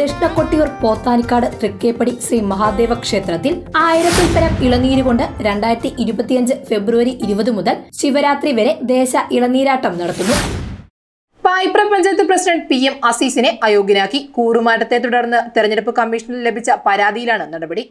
ദക്ഷിണ കൊട്ടിയൂർ പോത്താനിക്കാട് തൃക്കേപ്പടി ശ്രീ മഹാദേവ ക്ഷേത്രത്തിൽ ആയിരത്തിൽ പരം ഇളനീര് കൊണ്ട് രണ്ടായിരത്തി ഇരുപത്തിയഞ്ച് ഫെബ്രുവരി ഇരുപത് മുതൽ ശിവരാത്രി വരെ ദേശ ഇളനീരാട്ടം നടത്തുന്നു. Payipra panchayat president P M അസീസിനെ അയോഗ്യനാക്കി കൂറുമാറ്റത്തെ തുടർന്ന് തെരഞ്ഞെടുപ്പ് കമ്മീഷനിൽ ലഭിച്ച പരാതിയിലാണ് നടപടി.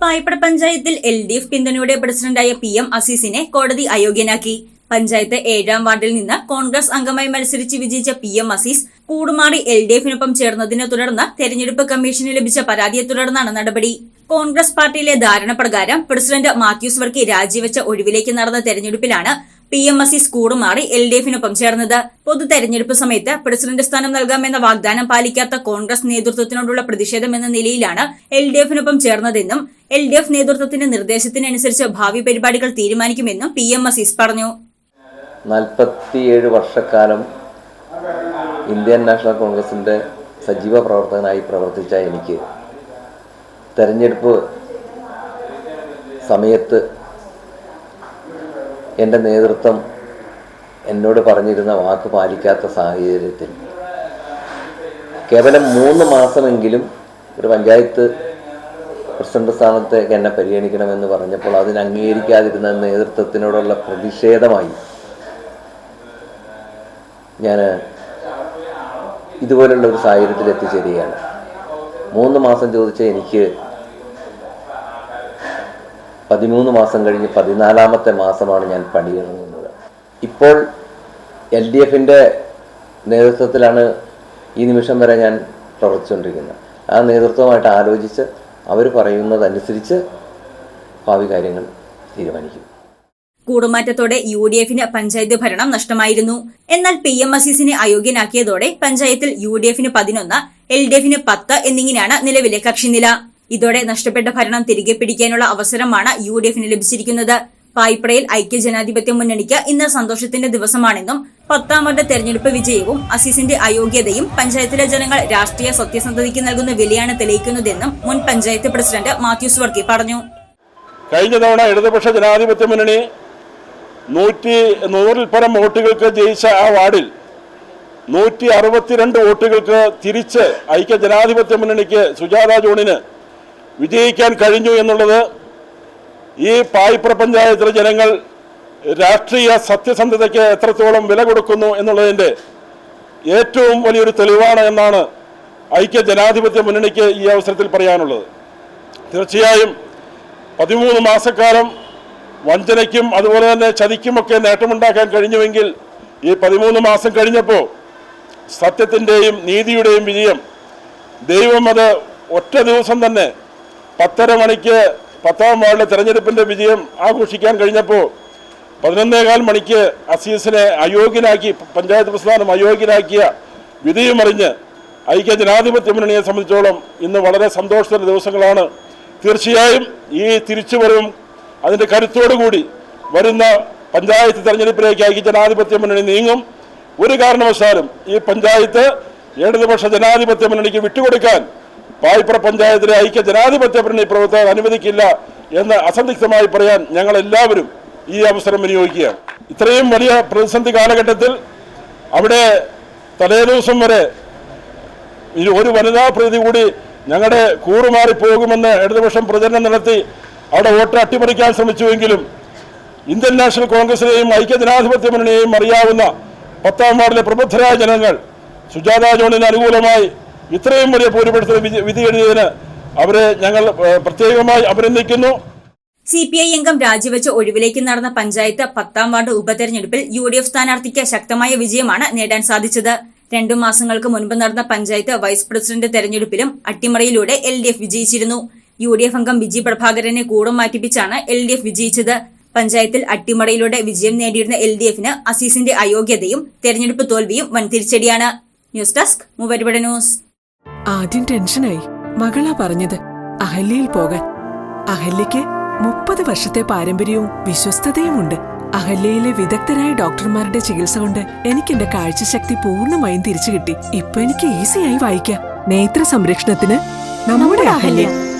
പായിപ്ര പഞ്ചായത്തിൽ എൽ ഡി എഫ് പിന്തുണയുടെ പ്രസിഡന്റായ പി എം അസീസിനെ കോടതി അയോഗ്യനാക്കി. പഞ്ചായത്ത് ഏഴാം വാർഡിൽ നിന്ന് കോൺഗ്രസ് അംഗമായി മത്സരിച്ച് വിജയിച്ച പി എം അസീസ് കൂടുമാറി എൽ ഡി എഫിനൊപ്പം ചേർന്നതിനെ തുടർന്ന് തെരഞ്ഞെടുപ്പ് കമ്മീഷന് ലഭിച്ച പരാതിയെ തുടർന്നാണ് നടപടി. കോൺഗ്രസ് പാർട്ടിയിലെ ധാരണ പ്രകാരം പ്രസിഡന്റ് മാത്യൂസ് വർക്കി രാജിവെച്ച ഒഴിവിലേക്ക് നടന്ന തെരഞ്ഞെടുപ്പിലാണ് പി എം അസീസ് കൂടുമാറി എൽ ഡി എഫിനൊപ്പം ചേർന്നത്. പൊതു തെരഞ്ഞെടുപ്പ് സമയത്ത് പ്രസിഡന്റ് സ്ഥാനം നൽകാമെന്ന വാഗ്ദാനം പാലിക്കാത്ത കോൺഗ്രസ് നേതൃത്വത്തിനോടുള്ള പ്രതിഷേധം എന്ന നിലയിലാണ് എൽ ഡി എഫിനൊപ്പം ചേർന്നതെന്നും എൽ ഡി എഫ് നേതൃത്വത്തിന്റെ നിർദ്ദേശത്തിനനുസരിച്ച് ഭാവി പരിപാടികൾ തീരുമാനിക്കുമെന്നും പി എം അസീസ് പറഞ്ഞു. നാൽപ്പത്തിയേഴ് വർഷക്കാലം ഇന്ത്യൻ നാഷണൽ കോൺഗ്രസിന്റെ സജീവ പ്രവർത്തകനായി പ്രവർത്തിച്ച എനിക്ക് തെരഞ്ഞെടുപ്പ് സമയത്ത് എന്റെ നേതൃത്വം എന്നോട് പറഞ്ഞിരുന്ന വാക്ക് പാലിക്കാത്ത സാഹചര്യത്തിൽ. കേവലം മൂന്ന് മാസമെങ്കിലും ഒരു പഞ്ചായത്ത് പ്രസിഡന്റ് സ്ഥാനത്തേക്ക് എന്നെ പരിഗണിക്കണമെന്ന് പറഞ്ഞപ്പോൾ അതിന് അംഗീകരിക്കാതിരുന്ന നേതൃത്വത്തിനോടുള്ള പ്രതിഷേധമായി. ഞാൻ ഇതുപോലുള്ള ഒരു സാഹചര്യത്തിൽ എത്തിച്ചേരുകയാണ്. മൂന്ന് മാസം ചോദിച്ച എനിക്ക് പതിമൂന്ന് മാസം കഴിഞ്ഞ് പതിനാലാമത്തെ മാസമാണ് ഞാൻ പണിയിറങ്ങുന്നത്. ഇപ്പോൾ എൽ ഡി എഫിന്റെ നേതൃത്വത്തിലാണ് ഈ നിമിഷം വരെ ഞാൻ പ്രവർത്തിച്ചുകൊണ്ടിരിക്കുന്നത്. ആ നേതൃത്വമായിട്ട് ആലോചിച്ച് അവർ പറയുന്നതനുസരിച്ച് ഭാവി കാര്യങ്ങൾ തീരുമാനിക്കും. കൂടുമാറ്റത്തോടെ യു ഡി എഫിന് പഞ്ചായത്ത് ഭരണം നഷ്ടമായിരുന്നു. എന്നാൽ പി എം അസീസിനെ അയോഗ്യനാക്കിയതോടെ പഞ്ചായത്തിൽ യു ഡി എഫിന് പതിനൊന്ന് എൽ ഡി എഫിന് പത്ത് എന്നിങ്ങനെയാണ് നിലവിലെ കക്ഷിനില. ഇതോടെ നഷ്ടപ്പെട്ട ഭരണം തിരികെ പിടിക്കാനുള്ള അവസരമാണ് യു ഡി എഫിന് ലഭിച്ചിരിക്കുന്നത്. പായ്പടയിൽ ഐക്യ ജനാധിപത്യ മുന്നണിക്ക് ഇന്ന് സന്തോഷത്തിന്റെ ദിവസമാണെന്നും പത്താം വാർഡ് തെരഞ്ഞെടുപ്പ് വിജയവും അസീസിന്റെ അയോഗ്യതയും പഞ്ചായത്തിലെ ജനങ്ങൾ രാഷ്ട്രീയ സത്യസന്ധതയ്ക്ക് നൽകുന്ന വിലയാണ് തെളിയിക്കുന്നതെന്നും മുൻ പഞ്ചായത്ത് പ്രസിഡന്റ് മാത്യൂസ് വർക്കി പറഞ്ഞു. കഴിഞ്ഞ തവണ ഇടതുപക്ഷ ജനാധിപത്യ മുന്നണി നൂറ്റി നൂറിൽ പരം വോട്ടുകൾക്ക് ജയിച്ച ആ വാർഡിൽ നൂറ്റി അറുപത്തിരണ്ട് വോട്ടുകൾക്ക് തിരിച്ച് ഐക്യ ജനാധിപത്യ മുന്നണിക്ക് സുജാത ജോണിന് വിജയിക്കാൻ കഴിഞ്ഞു എന്നുള്ളത് ഈ പായിപ്ര പഞ്ചായത്തിലെ ജനങ്ങൾ രാഷ്ട്രീയ സത്യസന്ധതയ്ക്ക് എത്രത്തോളം വില കൊടുക്കുന്നു എന്നുള്ളതിന്റെ ഏറ്റവും വലിയൊരു തെളിവാണ് എന്നാണ് ഐക്യ ജനാധിപത്യ മുന്നണിക്ക് ഈ അവസരത്തിൽ പറയാനുള്ളത്. തീർച്ചയായും പതിമൂന്ന് മാസക്കാലം വഞ്ചനയ്ക്കും അതുപോലെ തന്നെ ചതിക്കുമൊക്കെ നേട്ടമുണ്ടാക്കാൻ കഴിഞ്ഞുവെങ്കിൽ ഈ പതിമൂന്ന് മാസം കഴിഞ്ഞപ്പോൾ സത്യത്തിന്റെയും നീതിയുടെയും വിജയം. ദൈവം അത് ഒറ്റ ദിവസം തന്നെ പത്തര മണിക്ക് പത്താം വാർഡിലെ തെരഞ്ഞെടുപ്പിന്റെ വിജയം ആഘോഷിക്കാൻ കഴിഞ്ഞപ്പോൾ പതിനൊന്നേകാൽ മണിക്ക് അസീസിനെ അയോഗ്യനാക്കി പഞ്ചായത്ത് പ്രസ്ഥാനം അയോഗ്യനാക്കിയ വിധിയുമറിഞ്ഞ് ഐക്യ ജനാധിപത്യ മുന്നണിയെ സംബന്ധിച്ചോളം ഇന്ന് വളരെ സന്തോഷത്തിന്റെ ദിവസങ്ങളാണ്. തീർച്ചയായും ഈ തിരിച്ചുവരവും അതിന്റെ കരുത്തോടുകൂടി വരുന്ന പഞ്ചായത്ത് തെരഞ്ഞെടുപ്പിലേക്ക് ഐക്യ ജനാധിപത്യ മുന്നണി നീങ്ങും. ഒരു കാരണവശാലും ഈ പഞ്ചായത്ത് ഇടതുപക്ഷ ജനാധിപത്യ മുന്നണിക്ക് വിട്ടുകൊടുക്കാൻ പായ്പ്ര പഞ്ചായത്തിലെ ഐക്യ ജനാധിപത്യ മുന്നണി പ്രവർത്തകർ അനുവദിക്കില്ല എന്ന് അസന്ധിഗ്ധമായി പറയാൻ ഞങ്ങൾ എല്ലാവരും ഈ അവസരം വിനിയോഗിക്കുകയാണ്. ഇത്രയും വലിയ പ്രതിസന്ധി കാലഘട്ടത്തിൽ അവിടെ തലേദിവസം വരെ ഒരു വനിതാ പ്രതി കൂടി ഞങ്ങളുടെ കൂറുമാറി പോകുമെന്ന് ഇടതുപക്ഷം പ്രചരണം നടത്തി അവിടെ വോട്ട് അട്ടിമറിക്കാൻ ശ്രമിച്ചുവെങ്കിലും ഇന്ത്യൻ നാഷണൽ കോൺഗ്രസിനെയും ഐക്യജനാധിപത്യ മുന്നണിയെയും അറിയാവുന്ന പത്താം വാർഡിലെ പ്രബുദ്ധരായ ജനങ്ങൾ സുജാത ജോണിന് അനുകൂലമായി ഇത്രയും വലിയ ഭൂരിപക്ഷത്തിൽ വിധി എഴുതിയതിന് അവരെ ഞങ്ങൾ പ്രത്യേകമായി അഭിനന്ദിക്കുന്നു. സി പി ഐ അംഗം രാജിവെച്ച് ഒഴിവിലേക്ക് നടന്ന പഞ്ചായത്ത് പത്താം വാർഡ് ഉപതെരഞ്ഞെടുപ്പിൽ യു ഡി എഫ് സ്ഥാനാർത്ഥിക്ക് ശക്തമായ വിജയമാണ് നേടാൻ സാധിച്ചത്. രണ്ടു മാസങ്ങൾക്ക് മുൻപ് നടന്ന പഞ്ചായത്ത് വൈസ് പ്രസിഡന്റ് തെരഞ്ഞെടുപ്പിലും അട്ടിമറിയിലൂടെ എൽ ഡി എഫ് വിജയിച്ചിരുന്നു. യു ഡി എഫ് അംഗം വിജി പ്രഭാകരനെ കൂടം മാറ്റിപ്പിച്ചാണ് എൽ ഡി എഫ് വിജയിച്ചത്. പഞ്ചായത്തിൽ അട്ടിമറിയിലൂടെ വിജയം നേടിയിരുന്ന എൽ ഡി എഫിന് അസീസിന്റെ അയോഗ്യതയും തെരഞ്ഞെടുപ്പ് തോൽവിയും വൻ തിരിച്ചടിയാണ് ന്യൂസ് ഡെസ്ക് മൂവരുപട ന്യൂസ്. ആദ്യം ടെൻഷനായി. മകളാ പറഞ്ഞത് അഹല്യയിൽ പോകാൻ. അഹല്യയ്ക്ക് മുപ്പത് വർഷത്തെ പാരമ്പര്യവും വിശ്വസ്തതയുമുണ്ട്. അഹല്യയിലെ വിദഗ്ധരായ ഡോക്ടർമാരുടെ ചികിത്സ കൊണ്ട് എനിക്ക് എന്റെ കാഴ്ചശക്തി പൂർണമായും തിരിച്ചു കിട്ടി ഇപ്പൊ എനിക്ക് ഈസിയായി വായിക്കാം. നേത്ര സംരക്ഷണത്തിന് നമ്മുടെ Ahalya.